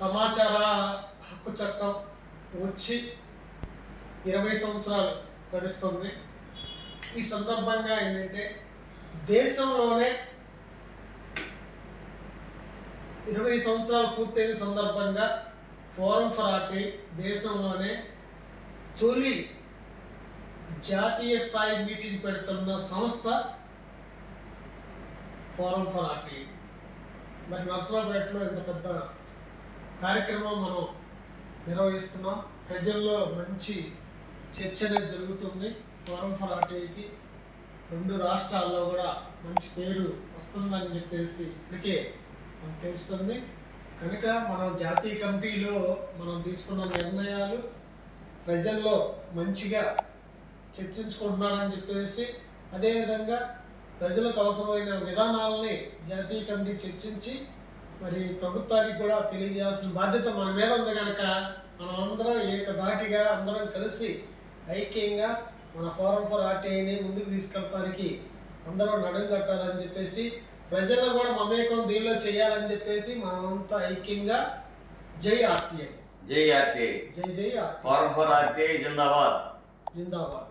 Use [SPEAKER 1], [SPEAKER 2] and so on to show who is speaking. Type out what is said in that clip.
[SPEAKER 1] సమాచార హక్కు చట్టం వచ్చి ఇరవై సంవత్సరాలు గడుస్తుంది. ఈ సందర్భంగా ఏంటంటే దేశంలోనే ఇరవై సంవత్సరాలు పూర్తయిన సందర్భంగా ఫోరం ఫర్ ఆర్టీ దేశంలోనే తొలి జాతీయ స్థాయి మీటింగ్ పెడుతున్న సంస్థ ఫోరం ఫర్ ఆర్టీ మరి నర్సరాపేటలో ఇంత పెద్ద కార్యక్రమం మనం నిర్వహిస్తున్నాం. ప్రజల్లో మంచి చర్చ అనేది జరుగుతుంది. ఫోరం ఫర్ ఆర్టీఐకి రెండు రాష్ట్రాల్లో కూడా మంచి పేరు వస్తుందని చెప్పేసి ఇప్పటికే మనకు తెలుస్తుంది. కనుక మనం జాతీయ కమిటీలో మనం తీసుకున్న నిర్ణయాలు ప్రజల్లో మంచిగా చర్చించుకుంటున్నారని చెప్పేసి అదేవిధంగా ప్రజలకు అవసరమైన విధానాలని జాతీయ కమిటీ చర్చించి మరి ప్రభుత్వానికి కూడా తెలియజేయాల్సిన బాధ్యత మన మీద ఉంది కనుక మనం అందరం ఏకధాటిగా అందరం కలిసి ఐక్యంగా మన ఫోరం ఫర్ ఆర్టీఐని ముందుకు తీసుకెళ్ళడానికి అందరూ నడుం కట్టాలని చెప్పేసి ప్రజలను కూడా మమేకం దీనిలో చేయాలని చెప్పేసి మనమంతా ఐక్యంగా జై ఆర్టీఐ.
[SPEAKER 2] జై ఆర్టీ
[SPEAKER 1] జై జై ఆర్టీఐ.
[SPEAKER 2] ఫారం ఫర్ ఆర్టీ జిందాబాద్.
[SPEAKER 1] జిందాబాద్.